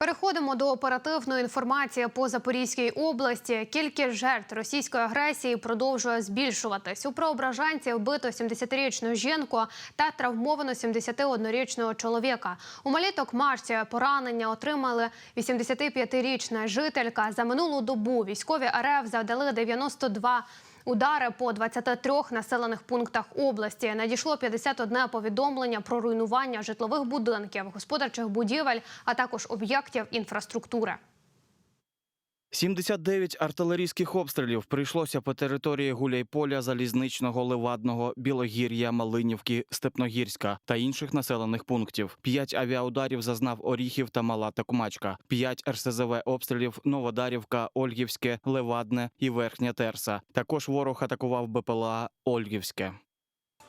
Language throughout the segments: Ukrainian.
Переходимо до оперативної інформації по Запорізькій області. Кількість жертв російської агресії продовжує збільшуватись. У Преображенці вбито 70-річну жінку та травмовано 71-річного чоловіка. У маліток Марсі поранення отримали 85-річна жителька. За минулу добу військові РФ завдали 92 Удари по 23 населених пунктах області надійшло 51 повідомлення про руйнування житлових будинків, господарчих будівель, а також об'єктів інфраструктури. 79 артилерійських обстрілів прийшлося по території Гуляйполя, Залізничного, Левадного, Білогір'я, Малинівки, Степногірська та інших населених пунктів. П'ять авіаударів зазнав Оріхів та Мала Токмачка. П'ять РСЗВ обстрілів Новодарівка, Ольгівське, Левадне і Верхня Терса. Також ворог атакував БПЛА Ольгівське.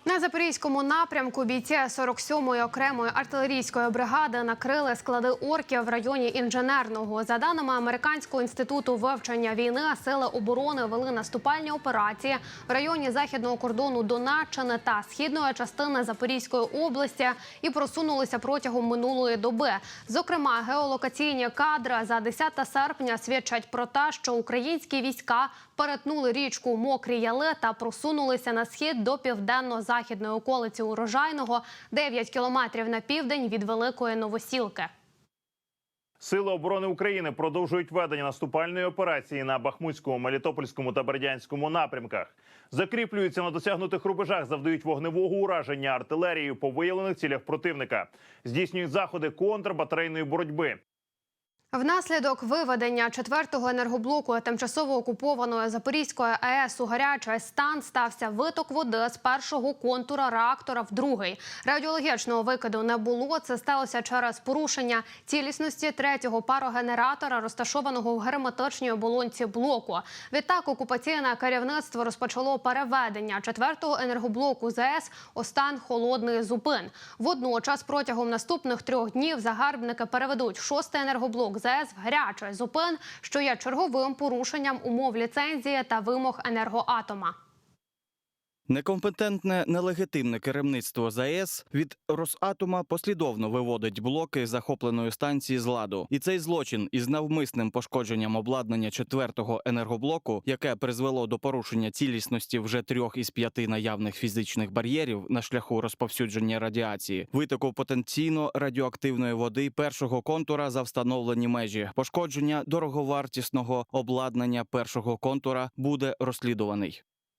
На запорізькому напрямку бійці 47-ї окремої артилерійської бригади накрили склади орків в районі інженерного. За даними американського інституту вивчення війни, сили оборони вели наступальні операції в районі західного кордону Донеччини та східної частини Запорізької області і просунулися протягом минулої доби. Зокрема, геолокаційні кадри за 10 серпня свідчать про те, що українські війська перетнули річку Мокрі Яли та просунулися на схід до південно-західної околиці урожайного 9 кілометрів на південь від Великої Новосілки. Сили оборони України продовжують ведення наступальної операції на Бахмутському, Мелітопольському та Бердянському напрямках. Закріплюються на досягнутих рубежах, завдають вогневого ураження артилерією по виявлених цілях противника, здійснюють заходи контрбатарейної боротьби. Внаслідок виведення четвертого енергоблоку тимчасово окупованої Запорізької АЕС у гарячий стан стався виток води з першого контура реактора в другий. Радіологічного викиду не було. Це сталося через порушення цілісності третього парогенератора, розташованого в герметичній оболонці блоку. Відтак окупаційне керівництво розпочало переведення четвертого енергоблоку ЗАЕС у стан холодний зупин. Водночас протягом наступних трьох днів загарбники переведуть шостий енергоблок ЗАЕС гаряче зупин, що є черговим порушенням умов ліцензії та вимог енергоатома. Некомпетентне нелегітимне керівництво ЗАЕС від Росатома послідовно виводить блоки захопленої станції з ладу. І цей злочин із навмисним пошкодженням обладнання четвертого енергоблоку, яке призвело до порушення цілісності вже трьох із п'яти наявних фізичних бар'єрів на шляху розповсюдження радіації, витоку потенційно радіоактивної води першого контура за встановлені межі, пошкодження дороговартісного обладнання першого контура буде розслідуваний.